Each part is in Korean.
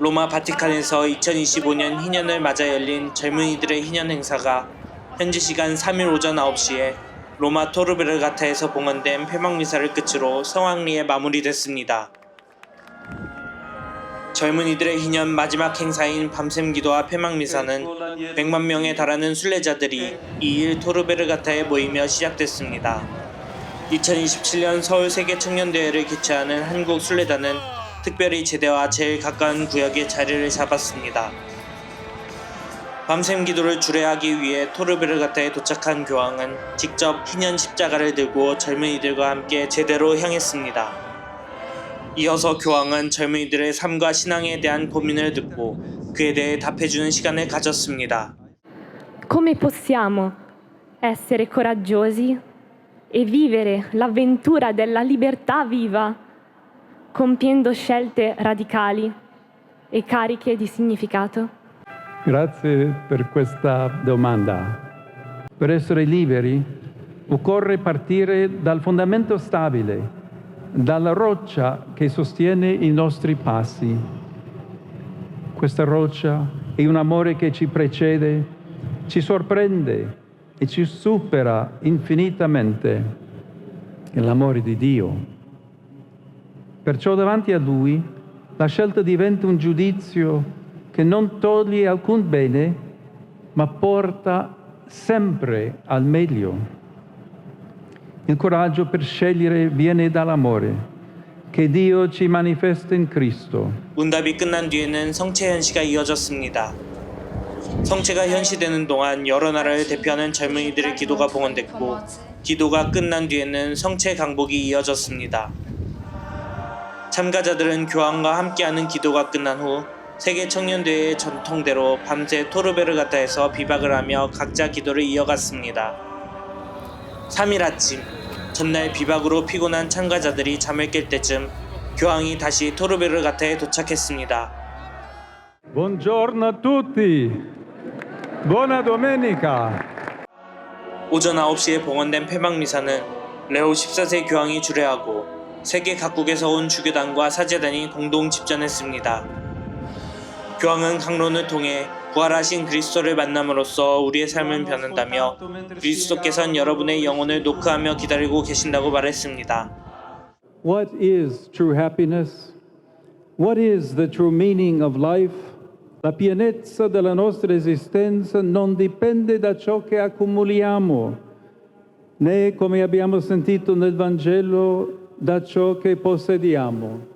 로마 바티칸에서 2025년 희년을 맞아 열린 젊은이들의 희년 행사가 현지 시간 3일 오전 9시에 로마 토르베르가타에서 봉헌된 폐막 미사를 끝으로 성황리에 마무리됐습니다. 젊은이들의 희년 마지막 행사인 밤샘 기도와 폐막 미사는 100만 명에 달하는 순례자들이 2일 토르베르가타에 모이며 시작됐습니다. 2027년 서울 세계 청년대회를 개최하는 한국 순례단은 특별히 제대와 제일 가까운 구역에 자리를 잡았습니다. 밤샘 기도를 주례하기 위해 토르베르가타에 도착한 교황은 직접 희년 십자가를 들고 젊은이들과 함께 제대로 향했습니다. 이어서 교황은 젊은이들의 삶과 신앙에 대한 고민을 듣고 그에 대해 답해주는 시간을 가졌습니다. Come possiamo essere coraggiosi e vivere l'avventura della libertà viva compiendo scelte radicali e cariche di significato? Grazie per questa domanda. Per essere liberi occorre partire dal fondamento stabile, dalla roccia che sostiene i nostri passi. Questa roccia è un amore che ci precede, ci sorprende e ci supera infinitamente. È l'amore di Dio. Perciò davanti a Lui la scelta diventa un giudizio che non toglie alcun bene, ma porta sempre al meglio. Il coraggio per scegliere viene dall'amore che Dio ci manifesta in Cristo. 문답이 끝난 뒤에는 성체 현시가 이어졌습니다. 성체가 현시되는 동안 여러 나라를 대표하는 젊은이들의 기도가 봉헌됐고 기도가 끝난 뒤에는 성체 강복이 이어졌습니다. 참가자들은 교황과 함께하는 기도가 끝난 후 세계 청년대회의 전통대로 밤새 토르베르가타에서 비박을 하며 각자 기도를 이어갔습니다. 3일 아침 전날 비박으로 피곤한 참가자들이 잠을 깰 때쯤 교황이 다시 토르베르가타에 도착했습니다. Buongiorno a tutti. Buona domenica. 오전 9시에 봉헌된 폐막 미사는 레오 14세 교황이 주례하고 세계 각국에서 온 주교단과 사제단이 공동 집전했습니다. 교황은 강론을 통해 부활하신 그리스도를 만남으로써 우리의 삶은 변한다며 그리스도께서는 여러분의 영혼을 노크하며 기다리고 계신다고 말했습니다. What is true happiness? What is the true meaning of life? La pienezza della nostra esistenza non dipende da ciò che accumuliamo, né, come abbiamo sentito nel Vangelo, da ciò che possediamo.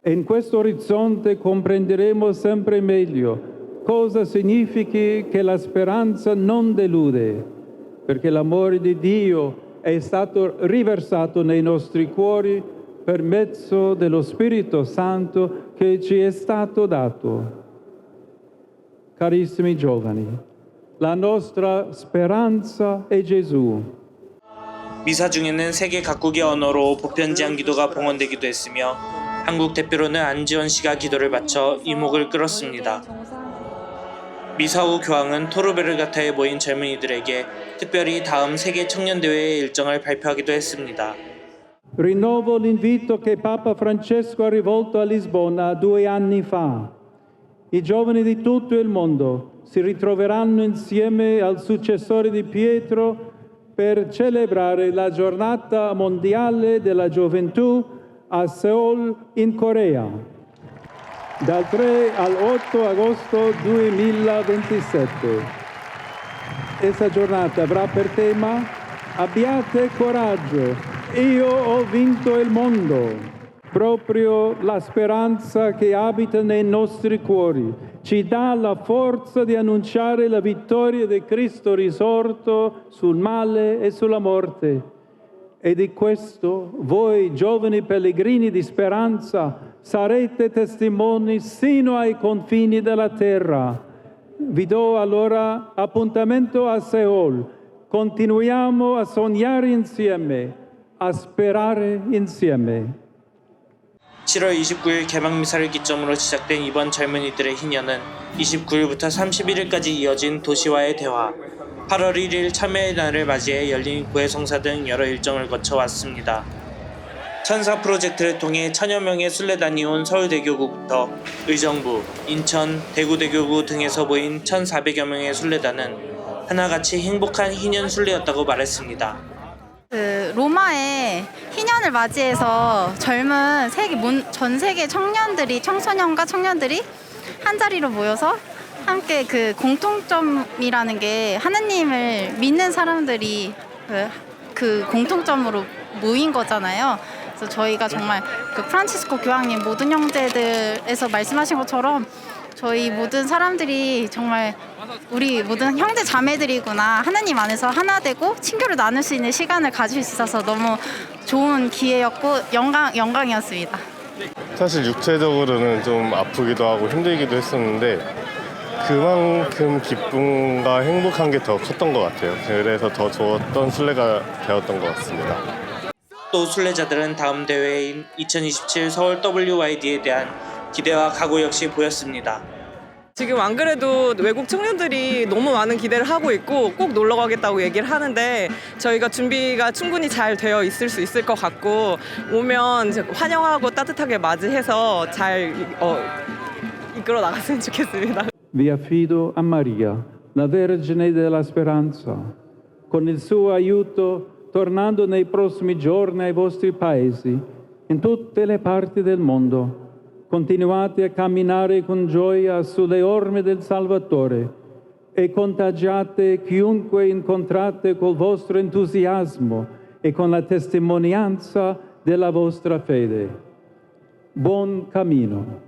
E in questo orizzonte comprenderemo sempre meglio cosa significhi che la speranza non delude, perché l'amore di Dio è stato riversato nei nostri cuori per mezzo dello Spirito Santo che ci è stato dato. Carissimi giovani, la nostra speranza è Gesù. 미사 중에는 세계 각국의 언어로 보편지한 기도가 봉헌되기도 했으며 한국 대표로는 안지원 씨가 기도를 바쳐 이목을 끌었습니다. 미사 후 교황은 토르베르가타에 모인 젊은이들에게 특별히 다음 세계 청년 대회의 일정을 발표하기도 했습니다. Rinnovo l'invito che Papa Francesco ha rivolto a Lisbona due anni fa. I giovani di tutto il mondo si ritroveranno insieme al successore di Pietro per celebrare la giornata mondiale della gioventù a Seoul in Corea dal 3 al 8 agosto 2027. Questa giornata avrà per tema Abbiate coraggio, io ho vinto il mondo. Proprio la speranza che abita nei nostri cuori ci dà la forza di annunciare la vittoria di Cristo risorto sul male e sulla morte. E di questo voi, giovani pellegrini di speranza, sarete testimoni sino ai confini della terra. Vi do allora appuntamento a Seoul. Continuiamo a sognare insieme, a sperare insieme. 7월 29일 개막미사를 기점으로 시작된 이번 젊은이들의 희년은 29일부터 31일까지 이어진 도시와의 대화, 8월 1일 참여의 날을 맞이해 열린 고해성사 등 여러 일정을 거쳐 왔습니다. 천사 프로젝트를 통해 천여 명의 순례단이 온 서울대교구부터 의정부, 인천, 대구대교구 등에서 모인 1,400여 명의 순례단은 하나같이 행복한 희년 순례였다고 말했습니다. 그 로마의 희년을 맞이해서 젊은 세계 문- 전 세계 청년들이 청소년과 청년들이 한 자리로 모여서 함께 그 공통점이라는 게 하느님을 믿는 사람들이 그, 그 공통점으로 모인 거잖아요. 그래서 저희가 정말 그 프란치스코 교황님 모든 형제들에서 말씀하신 것처럼 저희 모든 사람들이 정말 우리 모든 형제 자매들이구나 하나님 안에서 하나 되고 친교를 나눌 수 있는 시간을 가질 수 있어서 너무 좋은 기회였고 영광 영광이었습니다. 사실 육체적으로는 좀 아프기도 하고 힘들기도 했었는데 그만큼 기쁨과 행복한 게 더 컸던 것 같아요. 그래서 더 좋았던 순례가 되었던 것 같습니다. 또 순례자들은 다음 대회인 2027 서울 WYD에 대한 기대와 각오 역시 보였습니다. 지금 안 그래도 외국 청년들이 너무 많은 기대를 하고 있고 꼭 놀러 가겠다고 얘기를 하는데 저희가 준비가 충분히 잘 되어 있을 수 있을 것 같고 오면 환영하고 따뜻하게 맞이해서 잘 어, 이끌어 나갔으면 좋겠습니다. Vi affido a Maria, la Vergine della Speranza. Con il suo aiuto, tornando nei prossimi giorni ai vostri paesi, in tutte le parti del mondo, continuate a camminare con gioia sulle orme del Salvatore e contagiate chiunque incontrate col vostro entusiasmo e con la testimonianza della vostra fede. Buon cammino.